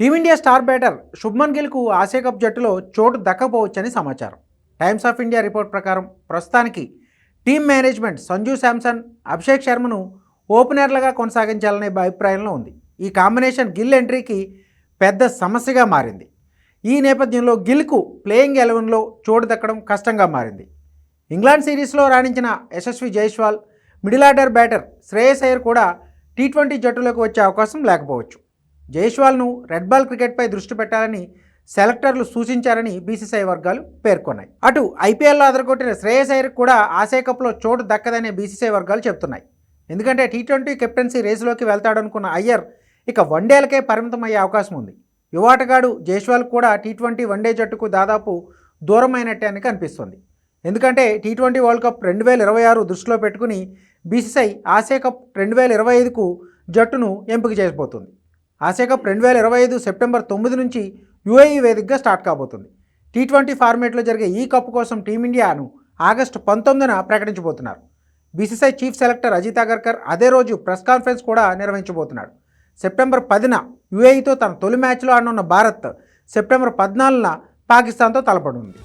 Team India star batter Shubman గిల్కు Asia cup జట్టులో చోటు దక్కపోవచ్చని సమాచారం. టైమ్స్ ఆఫ్ ఇండియా రిపోర్ట్ ప్రకారం ప్రస్తుతానికి టీమ్ మేనేజ్మెంట్ సంజు శాంసన్ అభిషేక్ శర్మను ఓపెనర్లుగా కొనసాగించాలనే అభిప్రాయంలో ఉంది. ఈ కాంబినేషన్ గిల్ ఎంట్రీకి పెద్ద సమస్యగా మారింది. ఈ నేపథ్యంలో గిల్కు ప్లేయింగ్ ఎలెవెన్లో చోటు దక్కడం కష్టంగా మారింది. ఇంగ్లాండ్ సిరీస్లో రాణించిన Yashasvi Jaiswal middle order batter Shreyas Iyer కూడా టీ ట్వంటీ జట్టులోకి వచ్చే అవకాశం లేకపోవచ్చు. జైస్వాల్ను రెడ్ బాల్ క్రికెట్పై దృష్టి పెట్టాలని సెలెక్టర్లు సూచించారని బీసీసీఐ వర్గాలు పేర్కొన్నాయి. అటు ఐపీఎల్లో అదరగొట్టిన శ్రేయస్ అయ్యర్ కూడా ఆసియా కప్లో చోటు దక్కదనే బీసీసీఐ వర్గాలు చెప్తున్నాయి ఎందుకంటే టీ ట్వంటీ కెప్టెన్సీ రేసులోకి వెళ్తాడనుకున్న అయ్యర్ ఇక వన్డేలకే పరిమితం అయ్యే అవకాశం ఉంది. యువాటగాడు జైస్వాల్ కూడా టీ ట్వంటీ వన్డే జట్టుకు దాదాపు దూరమైనట్టే అని కనిపిస్తుంది. ఎందుకంటే టీ ట్వంటీ వరల్డ్ కప్ రెండు వేల ఇరవై ఆరు దృష్టిలో పెట్టుకుని బీసీసీఐ ఆసియా కప్ రెండు వేల ఇరవై ఐదుకు జట్టును ఎంపిక చేయబోతుంది ఆసియా కప్ రెండు వేల ఇరవై ఐదు సెప్టెంబర్ తొమ్మిది నుంచి యుఏఈ వేదికగా స్టార్ట్ కాబోతుంది. టీ ట్వంటీ ఫార్మేట్లో జరిగే ఈ కప్ కోసం టీమిండియాను ఆగస్టు పంతొమ్మిదిన ప్రకటించబోతున్నారు. BCCI chief selector Ajit Agarkar అదే రోజు ప్రెస్ కాన్ఫరెన్స్ కూడా నిర్వహించబోతున్నాడు. సెప్టెంబర్ పదిన యుఏఈతో తన తొలి మ్యాచ్లో ఆడనున్న భారత్ సెప్టెంబర్ పద్నాలుగున పాకిస్తాన్తో తలపడుంది